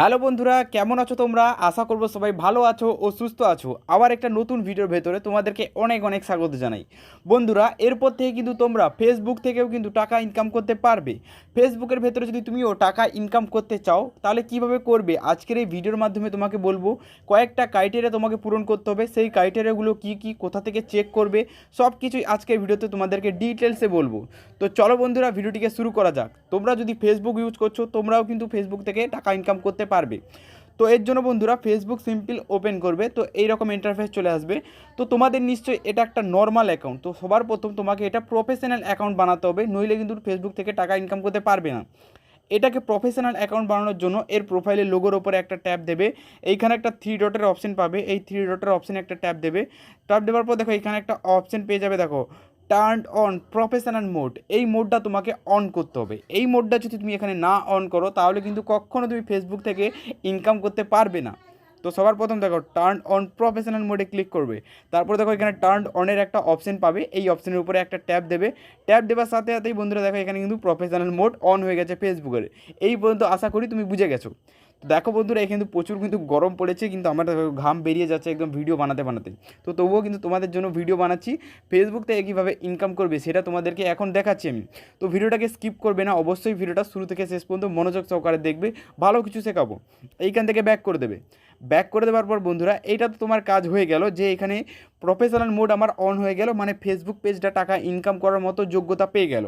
Hello বন্ধুরা, কেমন আছো তোমরা? আশা করব সবাই ভালো আছো ও সুস্থ আছো। আবার একটা নতুন ভিডিওর ভেতরে তোমাদেরকে অনেক অনেক স্বাগত জানাই। বন্ধুরা, এরপর থেকে কিন্তু তোমরা ফেসবুক থেকেও কিন্তু টাকা ইনকাম করতে পারবে। ফেসবুকের ভেতরে যদি তুমিও টাকা ইনকাম করতে চাও, তাহলে কীভাবে করবে? আজকের এই ভিডিওর মাধ্যমে তোমাকে বলব, কয়েকটা ক্রাইটেরিয়া তোমাকে পূরণ করতে হবে। সেই ক্রাইটেরিয়াগুলো কী কী, কোথা থেকে চেক করবে সব কিছুই আজকের ভিডিওতে তোমাদেরকে ডিটেলসে বলব। তো চলো বন্ধুরা ভিডিওটিকে শুরু করা যাক। তোমরা যদি ফেসবুক ইউজ করছ, তোমরাও কিন্তু ফেসবুক থেকে টাকা ইনকাম করতে পারবে। তো এর জন্য বন্ধুরা ফেসবুক সিম্পল ওপেন করবে। তো এইরকম ইন্টারফেস চলে আসবে। তো তোমাদের নিশ্চয়ই এটা একটা নর্মাল অ্যাকাউন্ট তো সবার প্রথম তোমাকে এটা প্রফেশনাল অ্যাকাউন্ট বানাতে হবে। নইলে কিন্তু ফেসবুক থেকে টাকা ইনকাম করতে পারবে না। এটাকে প্রফেশনাল অ্যাকাউন্ট বানানোর জন্য এর প্রোফাইলের লোগোর ওপরে একটা ট্যাব দেবে। এইখানে একটা থ্রি ডটের অপশন পাবে। এই থ্রি ডটের অপশানে একটা ট্যাব দেবে। ট্যাব দেওয়ার পর দেখো এখানে একটা অপশন পেয়ে যাবে। দেখো টার্ন অন প্রফেশনাল মোড এই মোডটা তোমাকে অন করতে হবে। এই মোডটা যদি তুমি এখানে না অন করো, তাহলে কিন্তু কখনও তুমি ফেসবুক থেকে ইনকাম করতে পারবে না। তো সবার প্রথম দেখো টার্ন অন প্রফেশনাল মোডে ক্লিক করবে। তারপর দেখো এখানে টার্ন অনের একটা অপশন পাবে। এই অপশনের উপরে একটা ট্যাব দেবে। ট্যাব দেওয়ার সাথে সাথেই বন্ধুরা দেখো, এখানে কিন্তু প্রফেশনাল মোড অন হয়ে গেছে ফেসবুকের এই পর্যন্ত আশা করি তুমি বুঝে গেছো। দেখো বন্ধুরা, এখানে কিন্তু প্রচুর কিন্তু গরম পড়েছে, কিন্তু আমার ঘাম বেরিয়ে যাচ্ছে একদম ভিডিও বানাতে বানাতে। তো তবুও কিন্তু তোমাদের জন্য ভিডিও বানাচ্ছি। ফেসবুক থেকে কীভাবে ইনকাম করবে সেটা তোমাদেরকে এখন দেখাচ্ছি আমি। তো ভিডিওটাকে স্কিপ করবে না, অবশ্যই ভিডিওটা শুরু থেকে শেষ পর্যন্ত মনোযোগ সহকারে দেখবে, ভালো কিছু শেখাবো। এইখান থেকে ব্যাক করে দেবে। ব্যাক করে দেওয়ার পর বন্ধুরা, এইটা তো তোমার কাজ হয়ে গেল যে এখানে প্রফেশনাল মোড আমার অন হয়ে গেল মানে ফেসবুক পেজটা টাকা ইনকাম করার মতো যোগ্যতা পেয়ে গেল।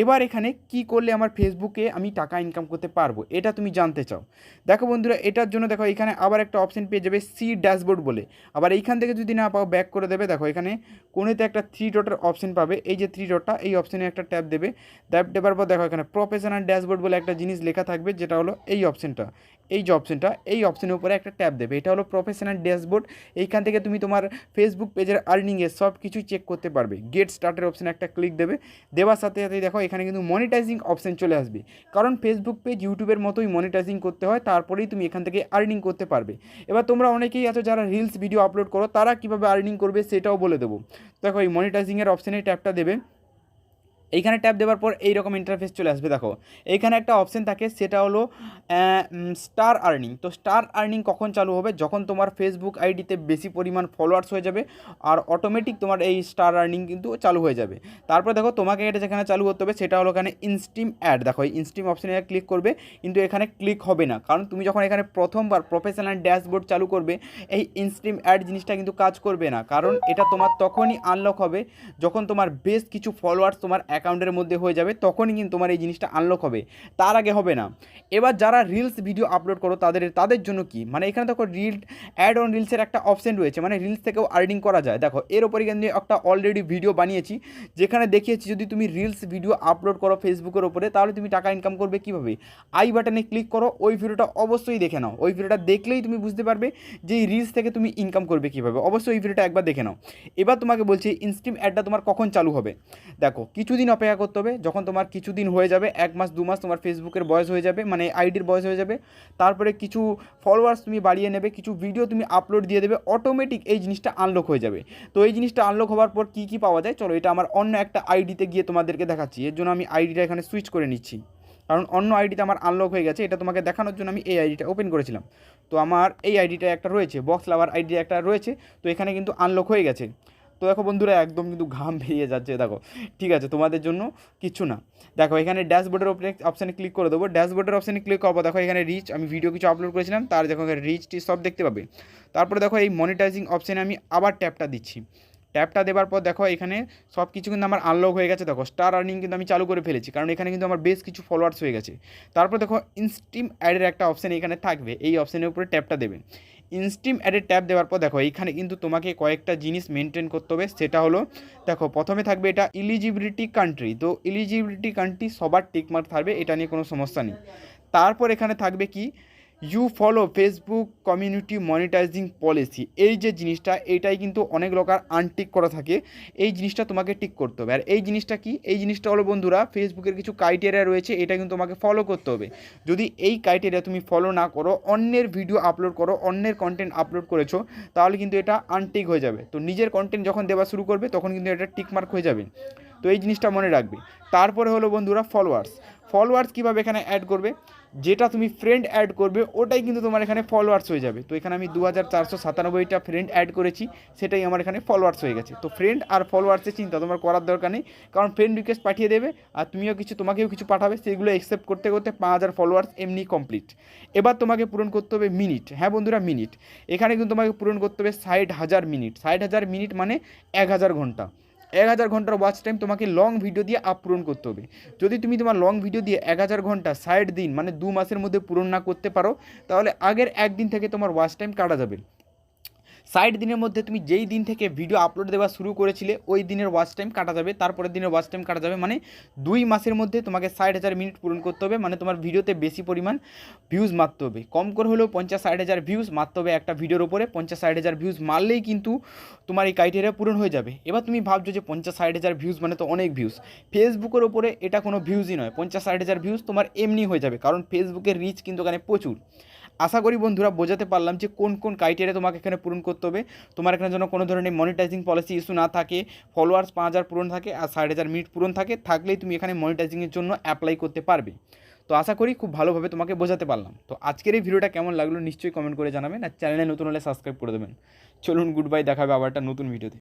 এবার এখানে কি করলে আমার ফেসবুকে আমি টাকা ইনকাম করতে পারব, এটা তুমি জানতে চাও। দেখো বন্ধুরা, এটার জন্য দেখো এখানে আবার একটা অপশন পেয়ে যাবে সি ড্যাশবোর্ড বলে। আবার এইখান থেকে যদি না পাও ব্যাক করে দেবে। দেখো এখানে কোনোতে একটা থ্রি ডটের অপশন পাবে। এই যে থ্রি ডটটা এই অপশনে একটা ট্যাব দেবে। ট্যাব দেওয়ার পর দেখো এখানে প্রফেশনাল ড্যাশবোর্ড বলে একটা জিনিস লেখা থাকবে, যেটা হলো এই অপশনটা এই যে অপশনটা এই অপশনের উপরে একটা ট্যাব দেবে। এটা হলো প্রফেশনাল ড্যাশবোর্ড এইখান থেকে তুমি তোমার ফেসবুক পেজের আর্নিংয়ে সব কিছু চেক করতে পারবে। গেট স্টার্টের অপশানে একটা ক্লিক দেবে। দেওয়ার সাথে সাথে দেখো, এখানে কিন্তু মনিটাইজিং অপশন চলে আসবে। কারণ ফেসবুক পেজ ইউটিউবের মতোই মনিটাইজিং করতে হয়, তারপরেই তুমি এখান থেকে আর্নিং করতে পারবে। এবার তোমরা অনেকেই আছো যারা রিলস ভিডিও আপলোড করো, তারা কীভাবে আর্নিং করবে সেটাও বলে দেবো। দেখো, এই মনিটাইজিংয়ের অপশানে ট্যাপটা দেবে। এইখানে ট্যাপ দেওয়ার পর এইরকম ইন্টারফেস চলে আসবে, দেখো। এইখানে একটা অপশন থাকে, সেটা হলো স্টার আর্নিং তো স্টার আর্নিং কখন চালু হবে? যখন তোমার ফেসবুক আইডিতে বেশি পরিমাণ ফলোয়ার্স হয়ে যাবে, আর অটোমেটিক তোমার এই স্টার আর্নিং কিন্তু চালু হয়ে যাবে। তারপর দেখো, তোমাকে এটা যেখানে চালু করতে হবে, সেটা হলো এখানে ইনস্টিম অ্যাড দেখো, এই ইনস্টিম অপশানে ক্লিক করবে, কিন্তু এখানে ক্লিক হবে না। কারণ তুমি যখন এখানে প্রথমবার প্রফেশনাল ড্যাশবোর্ড চালু করবে, এই ইনস্টিম অ্যাড জিনিসটা কিন্তু কাজ করবে না। কারণ এটা তোমার তখনই আনলক হবে, যখন তোমার বেশ কিছু ফলোয়ার্স তোমার অ্যাকাউন্টের মধ্যে হয়ে যাবে, তখনই কিন্তু তোমার এই জিনিসটা আনলক হবে। তার আগে হবে না। এবার যারা রিলস ভিডিও আপলোড করো, তাদের তাদের জন্য কি? মানে এখানে দেখো রিল অ্যাড অন রিলসের একটা অপশন রয়েছে মানে রিলস থেকেও আর্নিং করা যায়। দেখো, এর ওপরে কিন্তু একটা অলরেডি ভিডিও বানিয়েছি, যেখানে দেখিয়েছি যদি তুমি রিলস ভিডিও আপলোড করো ফেসবুকের ওপরে তাহলে তুমি টাকা ইনকাম করবে কীভাবে? আই বাটনে ক্লিক করো, ওই ভিডিওটা অবশ্যই দেখে নাও। ওই ভিডিওটা দেখলেই তুমি বুঝতে পারবে যে এই রিলস থেকে তুমি ইনকাম করবে কীভাবে। অবশ্যই ওই ভিডিওটা একবার দেখে নাও। এবার তোমাকে বলছি ইনস্ট্রিম অ্যাডটা তোমার কখন চালু হবে? দেখো, কিছুদিন অপেক্ষা করতে হবে? যখন তোমার কিছুদিন হয়ে যাবে, এক মাস, দু মাস তোমার ফেসবুকের বয়স হয়ে যাবে মানে আইডির বয়স হয়ে যাবে। তারপরে কিছু ফলোয়ার্স তুমি বাড়িয়ে নেবে, কিছু ভিডিও তুমি আপলোড দিয়ে দেবে অটোমেটিক এই জিনিসটা আনলক হয়ে যাবে। তো এই জিনিসটা আনলক হওয়ার পর কী কী পাওয়া যায়? চলো এটা আমার অন্য একটা আইডিতে গিয়ে তোমাদেরকে দেখাচ্ছি। এর জন্য আমি আইডিটা এখানে সুইচ করে নিচ্ছি। কারণ অন্য আইডিতে আমার আনলক হয়ে গেছে, এটা তোমাকে দেখানোর জন্য আমি এই আইডিটা ওপেন করেছিলাম। তো আমার এই আইডিটা একটা রয়েছে বক্স লাভার আইডি একটা রয়েছে, তো এখানে কিন্তু আনলক হয়ে গেছে। তো দেখো বন্ধুরা, একদম কিন্তু ঘাম বেরিয়ে যাচ্ছে, দেখো। ঠিক আছে, তোমাদের জন্য কিচ্ছু না। দেখো, এখানে ড্যাশবোর্ডের ওপরে অপশানে ক্লিক করে দেবো। ড্যাশবোর্ডের অপশানে ক্লিক করব দেখো, এখানে রিচ আমি ভিডিও কিছু আপলোড করেছিলাম, তার দেখো এখানে রিচ টি সব দেখতে পাবে। তারপরে দেখো, এই মনিটাইজিং অপশানে আমি আবার ট্যাপটা দিচ্ছি। ট্যাপটা দেওয়ার পর দেখো, এখানে সব কিছু কিন্তু আমার আনলক হয়ে গেছে। দেখো স্টার আর্নিং কিন্তু আমি চালু করে ফেলেছি, কারণ এখানে কিন্তু আমার বেশ কিছু ফলোয়ার্স হয়ে গেছে। তারপর দেখো ইনস্টিম অ্যাডের একটা অপশান এখানে থাকবে, এই অপশানের উপরে ট্যাপটা দেবে। ইনস্টিম অ্যাডের ট্যাব দেওয়ার পর দেখো, এইখানে কিন্তু তোমাকে কয়েকটা জিনিস মেনটেন করতে হবে। সেটা হলো, দেখো, প্রথমে থাকবে এটা ইলিজিবিলিটি কান্ট্রি তো ইলিজিবিলিটি কান্ট্রি সবার টিকমার্ক থাকবে, এটা নিয়ে কোনো সমস্যা নেই। তারপর এখানে থাকবে কি? You follow Facebook community monetising policy এই যে জিনিসটা এইটাই কিন্তু অনেক লোকার আনটিক করা থাকে। এই জিনিসটা তোমাকে টিক করতে হবে। আর এই জিনিসটা কি? এই জিনিসটা হলো বন্ধুরা ফেসবুকের কিছু ক্রাইটেরিয়া রয়েছে, এটা কিন্তু তোমাকে ফলো করতে হবে। যদি এই ক্রাইটেরিয়া তুমি ফলো না করো, অন্যের ভিডিও আপলোড করো, অন্যের কন্টেন্ট আপলোড করেছ, তাহলে কিন্তু এটা আনটিক হয়ে যাবে। তো নিজের কন্টেন্ট যখন দেওয়া শুরু করবে, তখন কিন্তু এটা টিকমার্ক হয়ে যাবে। তো এই জিনিসটা মনে রাখবে। তারপরে হলো বন্ধুরা ফলোয়ার্স ফলোয়ার্স কীভাবে এখানে অ্যাড করবে? যেটা তুমি ফ্রেন্ড অ্যাড করবে, ওটাই কিন্তু তোমার এখানে ফলোয়ার্স হয়ে যাবে। তো এখানে আমি দু হাজার চারশো সাতানব্বইটা ফ্রেন্ড অ্যাড করেছি, সেটাই আমার এখানে ফলোয়ার্স হয়ে গেছে। তো ফ্রেন্ড আর ফলোয়ার্সের চিন্তা তোমার করার দরকার নেই, কারণ ফ্রেন্ড রিকোয়েস্ট পাঠিয়ে দেবে, আর তুমিও কিছু, তোমাকেও কিছু পাঠাবে। সেগুলো অ্যাকসেপ্ট করতে করতে পাঁচ হাজার ফলোয়ার্স এমনি কমপ্লিট এবার তোমাকে পূরণ করতে হবে মিনিট হ্যাঁ বন্ধুরা মিনিট এখানে কিন্তু তোমাকে পূরণ করতে হবে ষাট হাজার মিনিট ষাট হাজার মিনিট মানে এক হাজার ঘণ্টা। এক হাজার ঘণ্টার ওয়াচ টাইম তোমাকে লং ভিডিও দিয়ে আপ পূরণ করতে হবে। যদি তুমি তোমার লং ভিডিও দিয়ে এক হাজার ঘণ্টা ষাট দিন মানে দু মাসের মধ্যে পূরণ না করতে পারো, তাহলে আগের একদিন থেকে তোমার ওয়াচ টাইম কাটা যাবে। ষাট দিনের মধ্যে তুমি যেই দিন থেকে ভিডিও আপলোড দেওয়া শুরু করেছিলে, ওই দিনের ওয়াচ টাইম কাটা যাবে। তারপরের দিনের ওয়াচ টাইম কাটা যাবে মানে দুই মাসের মধ্যে তোমাকে ষাট হাজার মিনিট পূরণ করতে হবে মানে তোমার ভিডিওতে বেশি পরিমাণ ভিউজ মারতে হবে। কম করে হলেও পঞ্চাশ ষাট হাজার ভিউজ মারতে হবে একটা ভিডিওর ওপরে পঞ্চাশ ষাট হাজার ভিউজ মারলেই কিন্তু তোমার এই ক্রাইটেরিয়া পূরণ হয়ে যাবে। এবার তুমি ভাবছ যে পঞ্চাশ ষাট হাজার ভিউজ মানে তো অনেক ভিউজ ফেসবুকের ওপরে এটা কোনো ভিউজই নয়। পঞ্চাশ ষাট হাজার ভিউজ তোমার এমনি হয়ে যাবে, কারণ ফেসবুকের রিচ কিন্তু ওখানে প্রচুর। আশা করি বন্ধুরা বোঝাতে পারলাম যে কোন কোন ক্রাইটেরিয়া তোমাকে এখানে পূরণ করতে হবে। তোমার এখানে যেন কোনো ধরনের মনিটাইজিং পলিসি ইস্যু না থাকে ফলোয়ার্স পাঁচ হাজার পূরণ থাকে আর ষাট হাজার মিনিট পূরণ থাকে, থাকলেই তুমি এখানে মনিটাইজিংয়ের জন্য অ্যাপ্লাই করতে পারবে। তো আশা করি খুব ভালোভাবে তোমাকে বোঝাতে পারলাম। তো আজকের এই ভিডিওটা কেমন লাগল নিশ্চয়ই কমেন্ট করে জানাবেন আর চ্যানেলে নতুন হলে সাবস্ক্রাইব করে দেবেন। চলুন গুড বাই দেখাবে আবার একটা নতুন ভিডিওতে